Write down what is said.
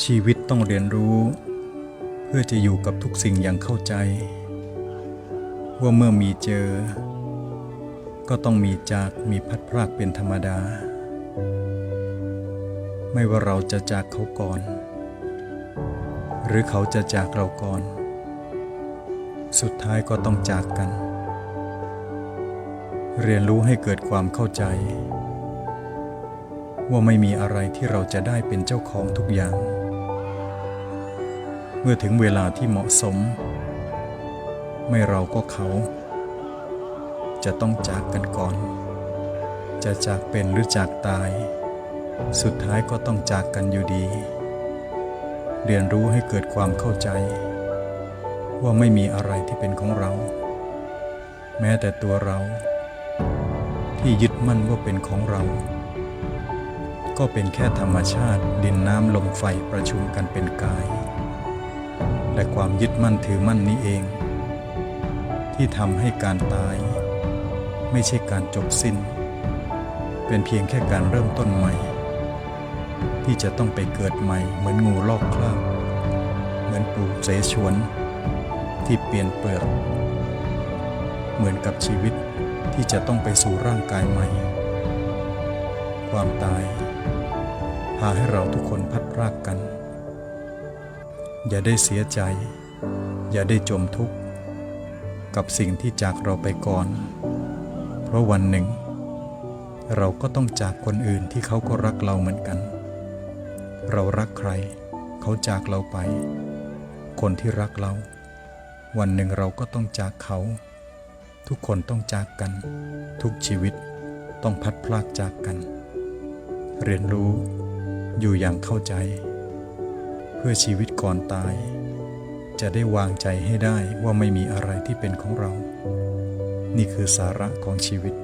ชีวิตต้องเรียนรู้ เพื่อจะอยู่กับทุกสิ่งอย่างเข้าใจ ว่าเมื่อมีเจอ ก็ต้องมีจากมีพัดพรากเป็นธรรมดา ไม่ว่าเราจะจากเขาก่อน หรือเขาจะจากเราก่อน สุดท้ายก็ต้องจากกัน เรียนรู้ให้เกิดความเข้าใจว่าไม่มีอะไรที่เราจะได้เป็นเจ้าของทุกอย่าง เมื่อถึงเวลาที่เหมาะสม ไม่เราก็เขา จะต้องจากกันก่อน จะจากเป็นหรือจากตาย สุดท้ายก็ต้องจากกันอยู่ดี เรียนรู้ให้เกิดความเข้าใจ ว่าไม่มีอะไรที่เป็นของเรา แม้แต่ตัวเรา ที่ยึดมั่นว่าเป็นของเรา ก็เป็นแค่ธรรมชาติดินน้ำลมไฟประชุมกันเป็นกาย และความยึดมั่นถือมั่นนี้เอง ที่ทำให้การตาย ไม่ใช่การจบสิ้น เป็นเพียงแค่การเริ่มต้นใหม่ ที่จะต้องไปเกิดใหม่เหมือนงูลอกคราบเหมือนปูเสฉวน ที่เปลี่ยนเปลือกเหมือนกับชีวิตที่จะต้องไปสู่ร่างกายใหม่ ความตายพาให้เราทุกคนพัดพรากกัน อย่าได้เสียใจ อย่าได้จมทุกข์ กับสิ่งที่จากเราไปก่อน เพราะวันหนึ่ง เราก็ต้องจากคนอื่นที่เขาก็รักเราเหมือนกัน เรารักใคร เขาจากเราไป คนที่รักเรา วันหนึ่งเราก็ต้องจากเขา ทุกคนต้องจากกัน ทุกชีวิตต้องพัดพลากจากกัน เรียนรู้อยู่อย่างเข้าใจ พื่อชีวิตก่อนตาย จะได้วางใจให้ได้ว่าไม่มีอะไรที่เป็นของเรา นี่คือสาระของชีวิต